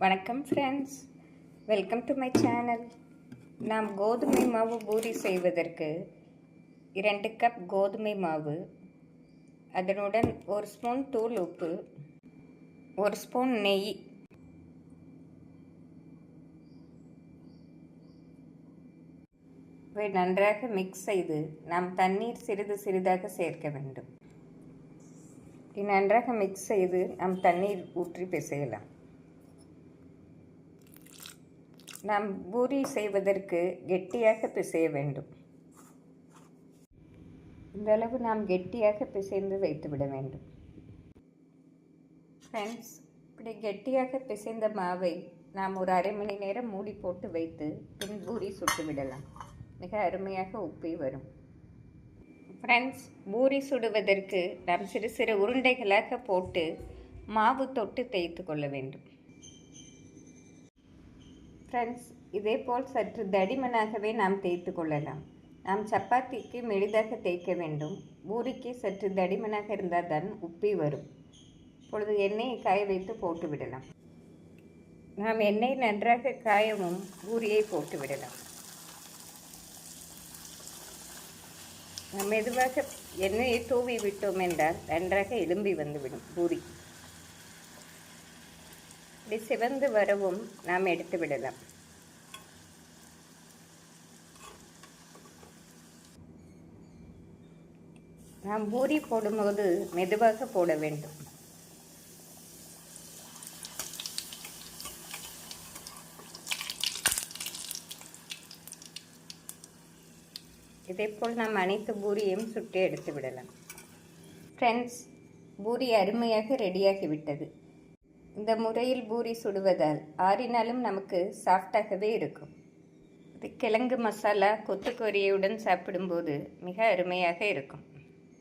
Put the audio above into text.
வணக்கம் friends welcome to my channel நாம் கோதுமை மாவு பூரி செய்வதற்கு இரண்டு கப் கோதுமை மாவு அதனுடன் ஒரு ஸ்பூன் தூள் உப்பு ஒரு ஸ்பூன் நெய் இவை நன்றாக மிக்ஸ் செய்து நாம் தண்ணீர் சிறிது சிறிதாக சேர்க்க வேண்டும். நன்றாக மிக்ஸ் செய்து நாம் தண்ணீர் ஊற்றி பிசையலாம். நாம் பூரி செய்வதற்கு கெட்டியாக பிசைய வேண்டும். இந்த அளவு நாம் கெட்டியாக பிசைந்து வைத்துவிட வேண்டும். ஃப்ரெண்ட்ஸ் இப்படி கெட்டியாக பிசைந்த மாவை நாம் ஒரு அரை மணி நேரம் மூடி போட்டு வைத்து பின் பூரி சுட்டு விடலாம் மிக அருமையாக உப்பி வரும். ஃப்ரெண்ட்ஸ் பூரி சுடுவதற்கு நாம் சிறு சிறு உருண்டைகளாக போட்டு மாவு தொட்டு தேய்த்து கொள்ள வேண்டும். ஃப்ரெண்ட்ஸ் இதேபோல் சற்று தடிமனாகவே நாம் தேய்த்து கொள்ளலாம். நாம் சப்பாத்திக்கு மெலிதாக தேய்க்க வேண்டும். பூரிக்கு சற்று தடிமனாக இருந்தால் தான் உப்பி வரும். இப்பொழுது எண்ணெயை காய வைத்து போட்டு விடலாம். நாம் எண்ணெய் நன்றாக காயவும் பூரியை போட்டு விடலாம். நாம் மெதுவாக எண்ணெயை தூவி விட்டோம் என்றால் நன்றாக எலும்பி வந்துவிடும் பூரி. இப்படி சிவந்து வரவும் நாம் எடுத்து விடலாம். நாம் பூரி போடும்போது மெதுவாக போட வேண்டும். இதேபோல் நாம் அனைத்து பூரியும் சுட்டு எடுத்து விடலாம். ஃப்ரெண்ட்ஸ் பூரி அருமையாக ரெடியாகிவிட்டது இந்த முறையில் பூரி சுடுவதால் ஆறினாலும் நமக்கு சாஃப்டாகவே இருக்கும். இது கிழங்கு மசாலா கொத்துக்கொரியுடன் சாப்பிடும்போது மிக அருமையாக இருக்கும்.